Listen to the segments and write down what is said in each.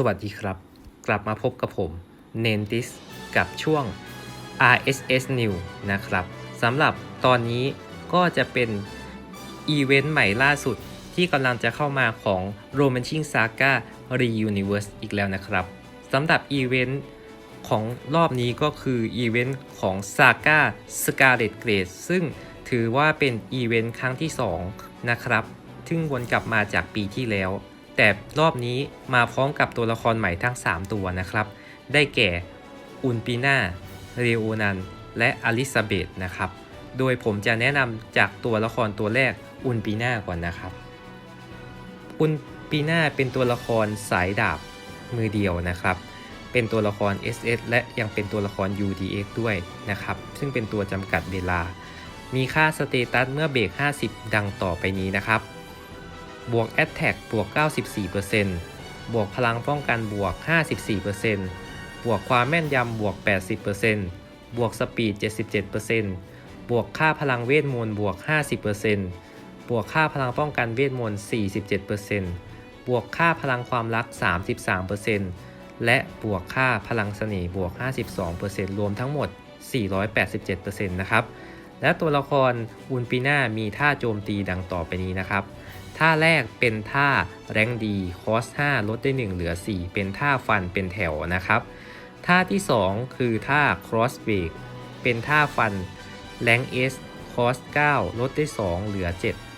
สวัสดีครับ กลับมาพบกับผมเนนติสกับช่วง RSS New นะครับสำหรับตอนนี้ก็จะเป็นอีเวนต์ใหม่ล่าสุดที่กำลังจะเข้ามาของ Romancing Saga Reuniverse อีกแล้วนะครับสำหรับอีเวนต์ของรอบนี้ก็คืออีเวนต์ของ Saga Scarlet Grace ซึ่งถือว่าเป็นอีเวนต์ครั้งที่ 2 นะครับ ซึ่งวนกลับมาจากปีที่แล้ว แต่รอบนี้มาพร้อมกับตัวละครใหม่ทั้ง 3 ตัวนะครับ ได้แก่อุนปีนาเรโอนัน และอลิซาเบธนะครับ โดยผมจะแนะนำจากตัวละครตัวแรกอุนปีนาก่อนนะครับ อุนปีนาเป็นตัวละครสายดาบมือเดียวนะครับ เป็นตัวละคร SS และยังเป็นตัวละคร UDX ด้วยนะครับ ซึ่งเป็นตัวจำกัดเวลา มีค่าสเตตัสเมื่อเบรก50 ดังต่อไปนี้นะครับ บวก Attack บวก 94%บวกพลังป้องกันบวก 54%บวกความแม่นยำบวก 80%บวกสปีด 77%บวกค่าพลังเวทมนต์บวก 50%บวกค่าพลังป้องกันเวทมนต์ 47%บวกค่าพลังความรัก 33%และบวกค่าพลังเสน่ห์บวก 52%รวมทั้งหมด 487%นะครับและตัวละครอุนปีน่ามีท่าโจมตีดังต่อไปนี้นะครับ ท่าแรกเป็นท่าแรงดีคอส5ลดได้ 1 เหลือ 4 เป็นท่าฟันเป็นแถวนะครับ ท่าที่ 2 คือท่า cross break เป็นท่าฟันแรง S คอส9ลดได้ 2 เหลือ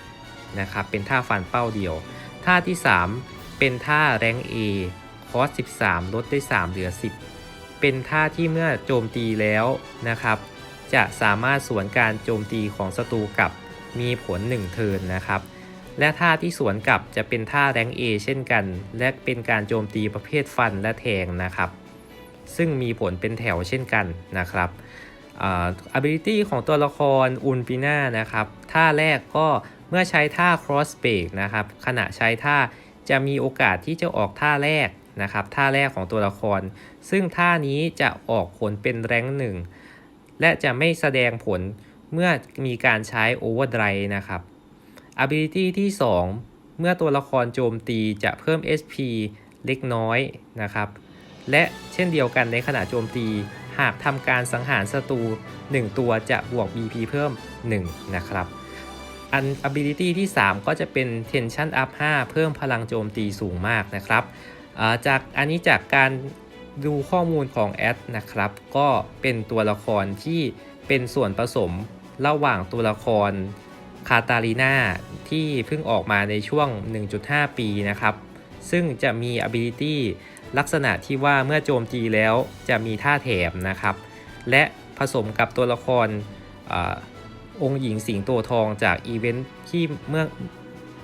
7 นะครับ เป็นท่าฟันเป้าเดียว ท่าที่ 3 เป็นท่าแรง A คอส13 ลดได้ 3 เหลือ 10 เป็นท่าที่เมื่อโจมตีแล้วนะครับ จะสามารถสวนการโจมตีของศัตรูกลับมีผล 1 เทิร์นนะครับ และท่าที่สวนกลับจะเป็นท่าแรง A เช่นกัน และเป็นการโจมตีประเภทฟันและแทงนะครับ ซึ่งมีผลเป็นแถวเช่นกันนะครับอา ability ของตัวละครอุนปิน่านะครับ ท่าแรกก็เมื่อใช้ท่า cross break นะครับ ขณะใช้ท่าจะมีโอกาสที่จะออกท่าแรกนะครับ ท่าแรกของตัวละคร ซึ่งท่านี้จะออกผลเป็นแรงหนึ่ง และจะไม่แสดงผลเมื่อมีการใช้ overdrive นะครับ ability ที่ 2 เมื่อตัวละครโจมตีจะเพิ่ม SP เล็กน้อยนะครับ และเช่นเดียวกันในขณะโจมตี หากทำการสังหารศัตรู 1 ตัวจะบวก BP เพิ่ม 1 นะครับ อัน ability ที่ 3 ก็จะเป็น tension up 5 เพิ่มพลังโจมตีสูงมากนะครับอ่าจากอันนี้จากการดูข้อมูลของแอดนะครับ ก็เป็นตัวละครที่เป็นส่วนผสมระหว่างตัวละคร คาตาลีนาที่เพิ่งออกมาในช่วง 1.5 ปีนะครับ ซึ่งจะมี ability ลักษณะที่ว่าเมื่อโจมตีแล้วจะมีท่าแถมนะครับ และผสมกับตัวละครอองค์หญิงสิงโตทองจากอีเวนท์ที่เมื่อ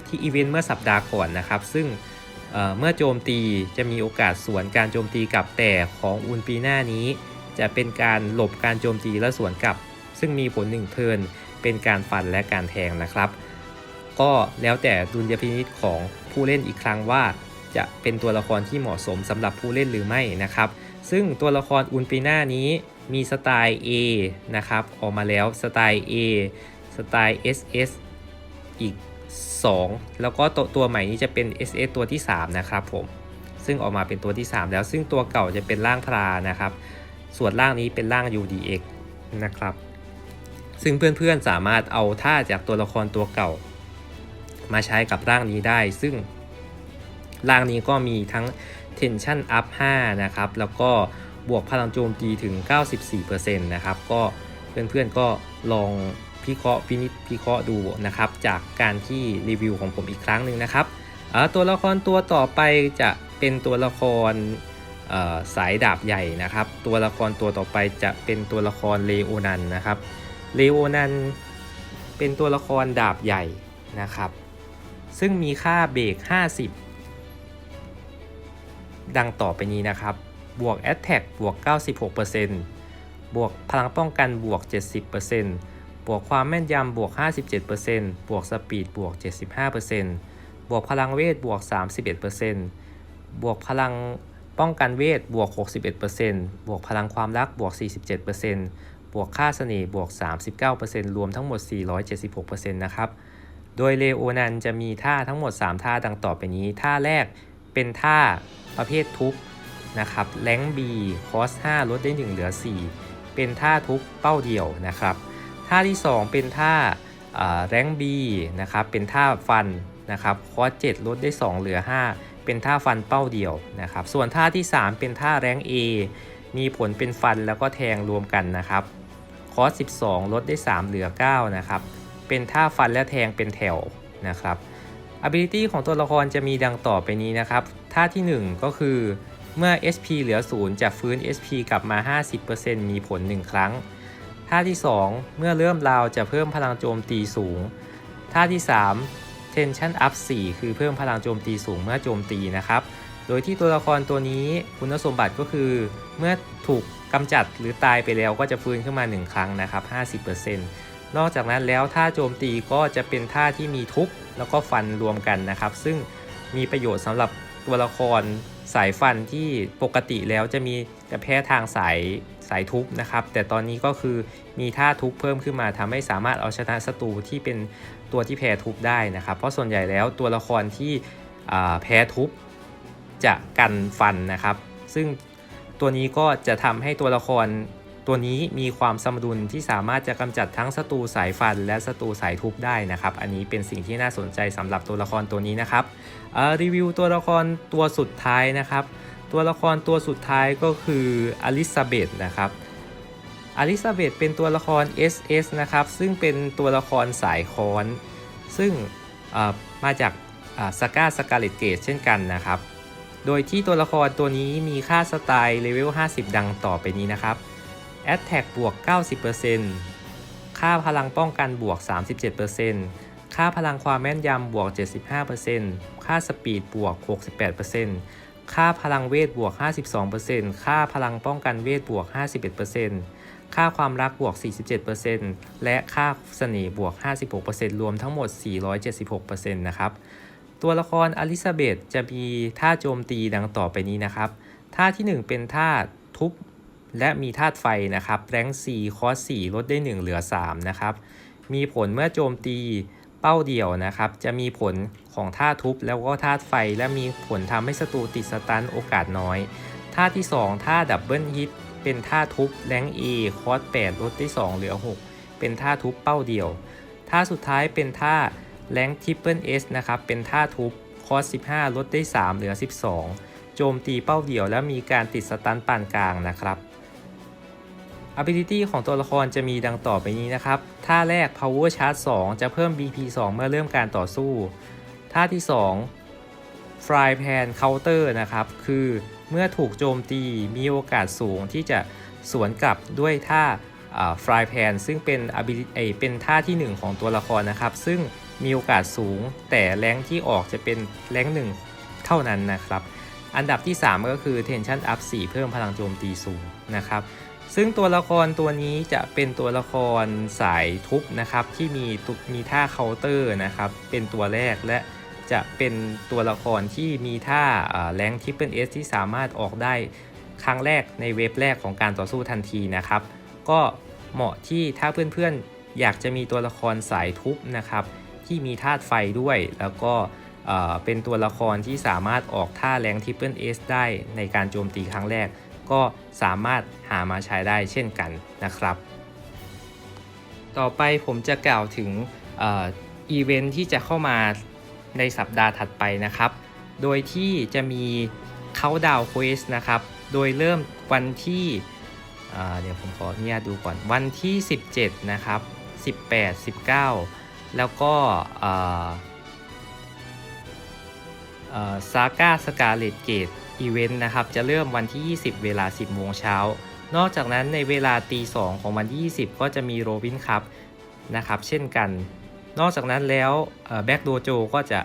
ที่อีเวนต์เมื่อสัปดาห์ก่อนนะครับ ซึ่งเเมื่อโจมตีจะมีโอกาสสวนการโจมตีกลับแต่ของอุนปีหน้านี้ จะเป็นการหลบการโจมตีและสวนกลับ ซึ่งมีผลหนึ่งเทิร์น เป็นการฟันและการแทงนะครับ ก็แล้วแต่ดุลยพินิจของผู้เล่นอีกครั้งว่า จะเป็นตัวละครที่เหมาะสมสำหรับผู้เล่นหรือไม่นะครับ ซึ่งตัวละครอุนปีหน้านี้มีสไตล์ A นะครับออกมาแล้วสไตล์ A สไตล์ SS อีก 2 แล้วก็ตัวตัวใหม่นี้จะเป็น SS ตัวที่ 3 นะครับผม ซึ่งออกมาเป็นตัวที่ 3 แล้วซึ่งตัวเก่าจะเป็นร่างพรานะครับ ส่วนร่างนี้เป็นร่าง UDX นะครับ ซึ่งเพื่อนๆสามารถเอาท่าจากตัวละครตัวเก่า มาใช้กับร่างนี้ได้ ซึ่งร่างนี้ก็มีทั้ง tension up 5 นะครับ แล้วก็บวกพลังโจมตีถึง 94%นะครับ ก็เพื่อนๆก็ลองพิเคราะห์พินิจพิเคราะห์ดูนะครับ จากการที่รีวิวของผมอีกครั้งหนึ่งนะครับ ตัวละครตัวต่อไปจะเป็นตัวละครสายดาบใหญ่นะครับ ตัวละครตัวต่อไปจะเป็นตัวละครเลโอนันนะครับ เลโอนันเป็นตัวละครดาบใหญ่นะครับ ซึ่งมีค่าเบรก 50 ดังต่อไปนี้นะครับ บวก Attack บวก 96%บวกพลังป้องกันบวก 70%บวกความแม่นยำบวก 57%บวกสปีดบวก 75%บวกพลังเวทบวก 31%บวกพลังป้องกันเวทบวก 61%บวกพลังความรักบวก 47%บ บวกค่าเสน่ห์บวก 39%รวมทั้งหมด 476%นะครับ โดยเลโอนันจะมีท่าทั้งหมด 3 ท่าดังต่อไปนี้ ท่าแรกเป็นท่าประเภททุบนะครับแรงบีคอส5ลดได้ 1 เหลือ 4 เป็นท่าทุบเป้าเดี่ยวนะครับ ท่าที่ 2 เป็นท่าแรงบีนะครับ เป็นท่าฟันนะครับคอส7ลดได้ 2 เหลือ 5 เป็นท่าฟันเป้าเดี่ยวนะครับ ส่วนท่าที่ 3 เป็นท่าแรง A มีผลเป็นฟันแล้วก็แทงรวมกันนะครับ คอส 12 ลดได้ 3 เหลือ 9 นะครับ เป็นท่าฟันและแทงเป็นแถวนะครับ ability ของตัวละครจะมีดังต่อไปนี้นะครับ ท่าที่ 1 ก็คือเมื่อ SP เหลือ 0 จะฟื้น SP กลับมา 50%มีผล 1 ครั้ง ท่าที่ 2 เมื่อเริ่มราวจะเพิ่มพลังโจมตีสูง ท่าที่ 3 Tension Up 4 คือเพิ่มพลังโจมตีสูงเมื่อโจมตีนะครับ โดยที่ตัวละครตัวนี้คุณสมบัติก็คือ เมื่อถูกกำจัดหรือตายไปแล้วก็จะฟื้นขึ้นมา 1 ครั้งนะครับ 50%นอกจากนั้นแล้วท่าโจมตีก็จะเป็นท่าที่มีทุบแล้วก็ฟันรวมกันนะครับ ซึ่งมีประโยชน์สำหรับตัวละครสายฟันที่ปกติแล้วจะมีจะแพ้ทางสายสายทุบนะครับ แต่ตอนนี้ก็คือมีท่าทุบเพิ่มขึ้นมาทำให้สามารถเอาชนะศัตรูที่เป็นตัวที่แพ้ทุบได้นะครับ เพราะส่วนใหญ่แล้วตัวละครที่แพ้ทุบ จะกันฟันนะครับ ซึ่งตัวนี้ก็จะทำให้ตัวละครตัวนี้มีความสมดุลที่สามารถจะกำจัดทั้งศัตรูสายฟัน และศัตรูสายทุบได้นะครับ อันนี้เป็นสิ่งที่น่าสนใจสำหรับตัวละครตัวนี้นะครับรีวิวตัวละครตัวสุดท้ายนะครับ ตัวละครตัวสุดท้ายก็คืออลิซาเบธนะครับอลิซาเบธเป็นตัวละคร SS นะครับ ซึ่งเป็นตัวละครสายค้อน ซึ่งมาจากสก้าสกาเลตเกตเช่นกันนะครับ โดยที่ตัวละครตัวนี้มีค่าสไตล์เลเวล 50 ดังต่อไปนี้นะครับ Attack บวก 90%ค่าพลังป้องกันบวก 37%ค่าพลังความแม่นยำบวก 75%ค่าสปีดบวก 68%ค่าพลังเวทบวก 52%ค่าพลังป้องกันเวทบวก 51%ค่าความรักบวก 47%และค่าเสน่ห์บวก 56%รวมทั้งหมด 476%นะครับ ตัวละครอลิซาเบธจะมีท่าโจมตีดังต่อไปนี้นะครับ ท่าที่ 1 เป็นท่าทุบและมีธาตุไฟนะครับ แรง4คอส4ลดได้ 1 เหลือ 3 นะครับ มีผลเมื่อโจมตีเป้าเดี่ยวนะครับ จะมีผลของธาทุบแล้วก็ธาตุไฟ และมีผลทำให้ศัตรูติดสตันโอกาสน้อย ท่าที่ 2 ท่าดับเบิลฮิตเป็นท่าทุบแรง A คอส8ลดได้ 2 เหลือ 6 เป็นท่าทุบเป้าเดี่ยว ท่าสุดท้ายเป็นท่า แรงทิปเปิลเอสนะครับ เป็นท่าทุบคอส15 ลดได้ 3 เหลือ 12 โจมตีเป้าเดี่ยวและมีการติดสตันปานกลางนะครับ ability ของตัวละครจะมีดังต่อไปนี้นะครับ ท่าแรก power charge 2 จะเพิ่ม BP 2 เมื่อเริ่มการต่อสู้ ท่าที่ 2 fry pan counter นะครับ คือเมื่อถูกโจมตีมีโอกาสสูงที่จะสวนกลับด้วยท่า fry pan ซึ่งเป็น ability เป็นท่าที่ 1 ของตัวละครนะครับ ซึ่ง มีโอกาสสูง แต่แรงที่ออกจะเป็นแรงหนึ่งเท่านั้นนะครับ อันดับที่ 3 ก็คือ tension up 4 เพิ่มพลังโจมตีสูงนะครับ ซึ่งตัวละครตัวนี้จะเป็นตัวละครสายทุบนะครับ ที่มีมีท่าเคาน์เตอร์นะครับ เป็นตัวแรกและจะเป็นตัวละครที่มีท่าแรงทิปเปิลเอสที่สามารถออกได้ครั้งแรกในเว็บแรกของการต่อสู้ทันทีนะครับ ก็เหมาะที่ถ้าเพื่อนๆ อยากจะมีตัวละครสายทุบนะครับ ที่มีธาตุไฟด้วย แล้วก็เป็นตัวละครที่สามารถออกท่าแรงทิปเปิลเอสได้ในการโจมตีครั้งแรก ก็สามารถหามาใช้ได้เช่นกันนะครับ ต่อไปผมจะกล่าวถึงอีเวนท์ที่จะเข้ามาในสัปดาห์ถัดไปนะครับ โดยที่จะมีเขาดาวเควสนะครับ โดยเริ่มวันที่เดี๋ยวผมขออนุญาตดูก่อนวันที่ 17 นะครับ 18 19 แล้วก็ซาก้าสกาเลตเกตอีเวนต์นะครับ จะเริ่มวันที่ 20 เวลา 10 โมงเช้า นอกจากนั้นในเวลาตี 2 ของวันที่ 20 ก็จะมีโรบินคัพนะครับ เช่นกัน นอกจากนั้นแล้วแบ็กโดโจก็จะ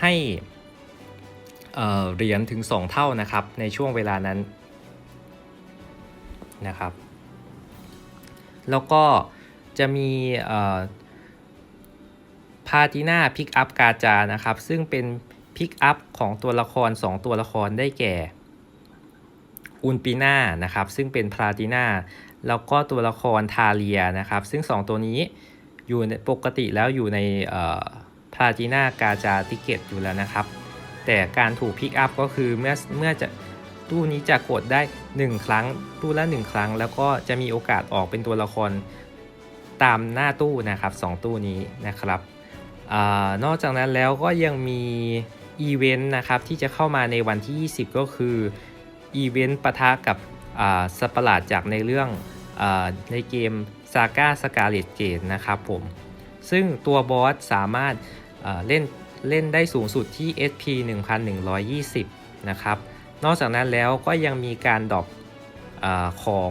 ให้เหรียญถึง 2 เท่านะครับ ในช่วงเวลานั้นนะครับ แล้วก็จะมี พาติน่าพิกอัพกาจานะครับ ซึ่งเป็นพิกอัพของตัวละคร 2 ตัวละครได้แก่อุนปีน่านะครับ ซึ่งเป็นพลาติน่าแล้วก็ตัวละครทาเลียนะครับ ซึ่ง 2 ตัวนี้อยู่ปกติแล้วอยู่ในพลาติน่ากาจาติเกตอยู่แล้วนะครับ แต่การถูกพิกอัพก็คือเมื่อเมื่อจะตู้นี้จะกดได้ 1 ครั้ง ตู้ละ 1 ครั้ง แล้วก็จะมีโอกาสออกเป็นตัวละครตามหน้าตู้นะครับ 2 ตู้นี้นะครับ อนอกจากนั้นแล้วก็ยังมีอีเวนต์นะครับที่จะเข้ามาในวันที่ 20 ก็คืออีเวนต์ปะทะกับสัตว์ประหลาดจากในเรื่องอในเกม Saga Scarlet Gate นะครับผม ซึ่งตัวบอสสามารถเล่นเล่นได้สูงสุดที่ SP 1120 นะครับ นอกจากนั้นแล้วก็ยังมีการดรอปของ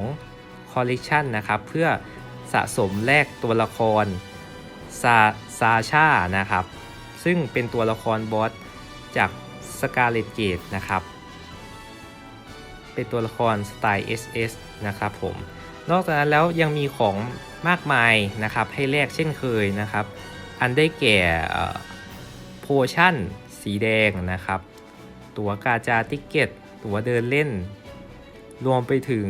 Collection นะครับ เพื่อสะสมแลกตัวละคร ซาซาชานะครับ ซึ่งเป็นตัวละครบอสจาก Scarlet Gate นะครับ เป็นตัวละครสไตล์ SS นะครับผม นอกจากนั้นแล้วยังมีของมากมายนะครับ ให้แลกเช่นเคยนะครับ อันได้แก่โพชั่นสีแดงนะครับ ตัวกาจาติเกตตัวเดินเล่น รวมไปถึง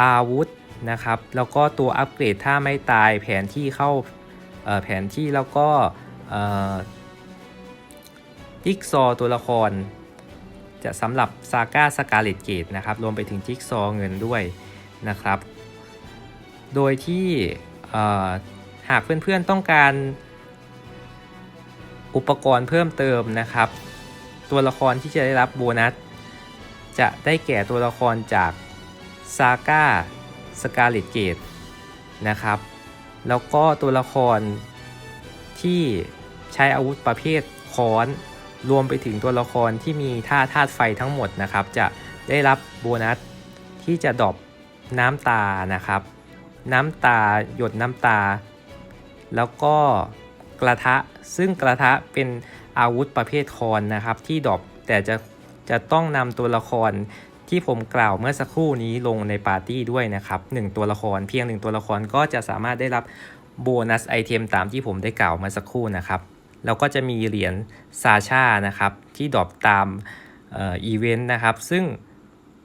อาวุธ นะครับ แล้วก็ตัวอัปเกรดถ้าไม่ตายแผนที่เข้าแผนที่แล้วก็จิ๊กซอตัวละคร จะสำหรับซาก้าสกาเลตเกตนะครับรวมไปถึงจิ๊กซอเงินด้วยนะครับ โดยที่หากเพื่อนๆต้องการอุปกรณ์เพิ่มเติมนะครับ ตัวละครที่จะได้รับโบนัส จะได้แก่ตัวละครจากซาก้า สกาเลตเกตนะครับ แล้วก็ตัวละครที่ใช้อาวุธประเภทค้อน รวมไปถึงตัวละครที่มีท่าธาตุไฟทั้งหมดนะครับ จะได้รับโบนัสที่จะดรอปน้ำตานะครับ น้ำตาหยดน้ำตา แล้วก็กระทะซึ่งกระทะเป็นอาวุธประเภทคอนนะครับที่ดรอปแต่จะจะต้องนำตัวละคร ที่ผมกล่าวเมื่อสักครู่นี้ลงในปาร์ตี้ด้วยนะครับ1ตัวละครเพียง 1 ตัวละครก็จะสามารถได้รับโบนัสไอเทมตามที่ผมได้กล่าวมาสักครู่นะครับแล้วก็จะมีเหรียญซาชานะครับที่ดรอปตามอีเวนต์นะครับ ซึ่ง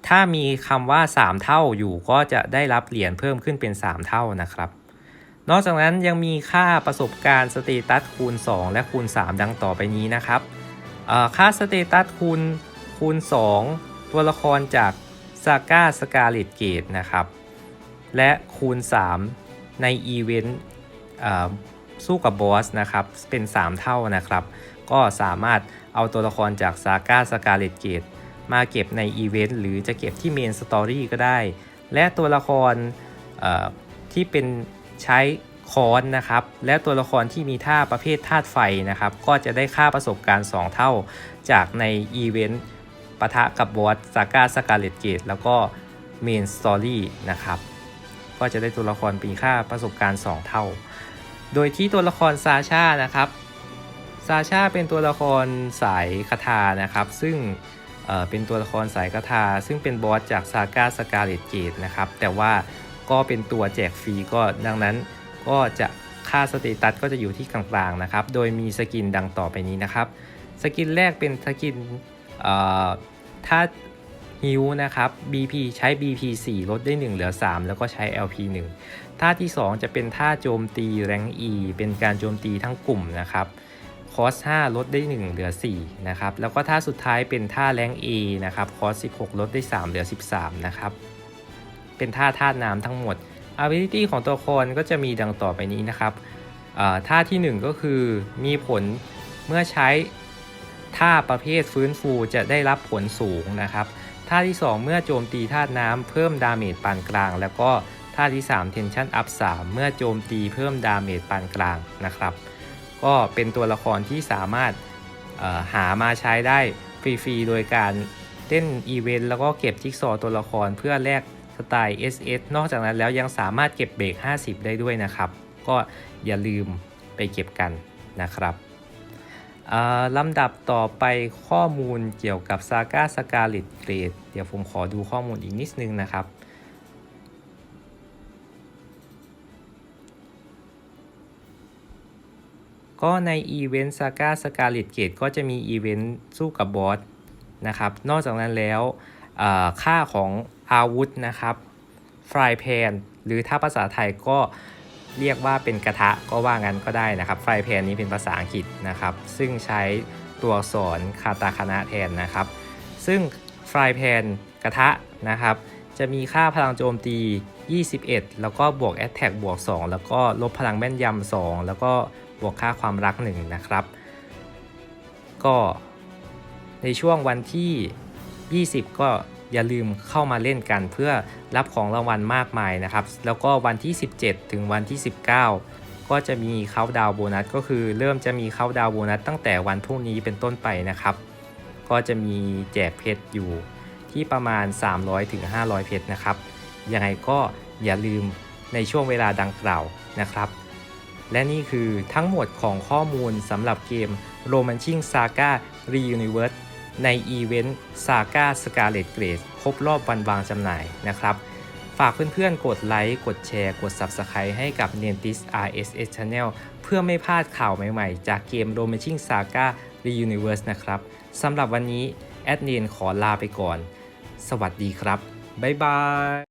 ถ้ามีคำว่า 3 เท่าอยู่ก็จะได้รับเหรียญเพิ่มขึ้นเป็น 3 เท่านะครับ นอกจากนั้นยังมีค่าประสบการณ์สเตตัสคูณ 2 และคูณ 3 ดังต่อไปนี้นะครับค่าสเตตัสคูณคูณ 2 ตัวละครจากซาก้าสกาเลตเกตนะครับ และคูณ 3 ในอีเวนต์สู้กับบอสนะครับ เป็น 3 เท่านะครับ ก็สามารถเอาตัวละครจากซาก้าสกาเลตเกตมาเก็บในอีเวนต์หรือจะเก็บที่เมนสตอรี่ก็ได้ และตัวละครที่เป็นใช้คอนนะครับ และตัวละครที่มีท่าประเภทธาตุไฟนะครับ ก็จะได้ค่าประสบการณ์ 2 เท่าจากในอีเวนต์ ปะทะกับบอสซาก้าสกาเลตเกตแล้วก็เมนสตอรี่นะครับ ก็จะได้ตัวละครปีค่าประสบการณ์ 2 เท่า โดยที่ตัวละครซาชานะครับซาชาเป็นตัวละครสายคาถานะครับ ซึ่งเป็นตัวละครสายคาถาซึ่งเป็นบอสจากซาก้าสกาเลตเกตนะครับ แต่ว่าก็เป็นตัวแจกฟรีก็ดังนั้นก็จะค่าสเตตัสก็จะอยู่ที่กลางๆนะครับ โดยมีสกินดังต่อไปนี้นะครับ สกินแรกเป็นสกิน ถ้าฮิวนะครับ BP ใช้ BP 4 ลดได้ 1 เหลือ 3 แล้วก็ใช้ LP 1ท่าที่ 2 จะเป็นท่าโจมตีแรง E เป็นการโจมตีทั้งกลุ่มนะครับคอส5ลดได้ 1 เหลือ 4 นะครับ แล้วก็ท่าสุดท้ายเป็นท่าแรง E นะครับ คอส 16 ลดได้ 3 เหลือ 13 นะครับ เป็นท่าธาน้ำทั้งหมด ability ของตัวละครก็จะมีดังต่อไปนี้นะครับท่าที่ 1 ก็คือมีผลเมื่อใช้ ท่าประเภทฟื้นฟูจะได้รับผลสูงนะครับ ท่าที่ 2 เมื่อโจมตีธาตุน้ำเพิ่มดาเมจปานกลาง แล้วก็ท่าที่ 3 tension up 3 เมื่อโจมตีเพิ่มดาเมจปานกลางนะครับ ก็เป็นตัวละครที่สามารถหามาใช้ได้ฟรีๆ โดยการเล่นอีเวนต์แล้วก็เก็บจิ๊กซอตัวละครเพื่อแลกสไตล์ SS นอกจากนั้นแล้วยังสามารถเก็บเบรก 50 ได้ด้วยนะครับ ก็อย่าลืมไปเก็บกันนะครับ ลำดับต่อไปข้อมูลเกี่ยวกับซาก้าสกาลิตเกรดเดี๋ยวผมขอดูข้อมูลอีกนิดนึงนะครับ ก็ในอีเวนต์ซาก้าสกาลิตเกตก็จะมีอีเวนต์สู้กับบอสนะครับ นอกจากนั้นแล้วค่าของอาวุธนะครับฟรายแพนหรือถ้าภาษาไทยก็ เรียกว่าเป็นกระทะก็ว่างั้นก็ได้นะครับไฟแพนนี้เป็นภาษาอังกฤษนะครับ ซึ่งใช้ตัวอักษรคาตาคานะแทนนะครับ ซึ่งไฟแพนกระทะนะครับ จะมีค่าพลังโจมตี 21 แล้วก็บวกแอตแทกบวก 2 แล้วก็ลบพลังแม่นยำ2แล้วก็บวกค่าความรัก 1 นะครับ ก็ในช่วงวันที่ 20 ก็ อย่าลืมเข้ามาเล่นกันเพื่อรับของรางวัลมากมายนะครับ แล้วก็วันที่ 17 ถึงวันที่ 19 ก็จะมีเขาดาวโบนัสก็คือเริ่มจะมีเขาดาวโบนัสตั้งแต่วันพรุ่งนี้เป็นต้นไปนะครับ ก็จะมีแจกเพชรอยู่ที่ประมาณ 300-500ถึง500เพชรนะครับ ยังไงก็อย่าลืมในช่วงเวลาดังกล่าวนะครับ และนี่คือทั้งหมดของข้อมูลสำหรับเกม Romancing Saga Reuniverse ในอีเวนต์ Saga Scarlet Grace ครบรอบวันวางจำหน่ายนะครับ ฝากเพื่อนๆ กดไลค์ กดแชร์ กด Subscribe ให้กับ n e n t i s RSS Channel เพื่อไม่พลาดข่าวใหม่ๆ จากเกม Romancing Saga Reuniverse นะครับสำหรับวันนี้ แอดเนียนขอลาไปก่อน สวัสดีครับ บ๊ายบาย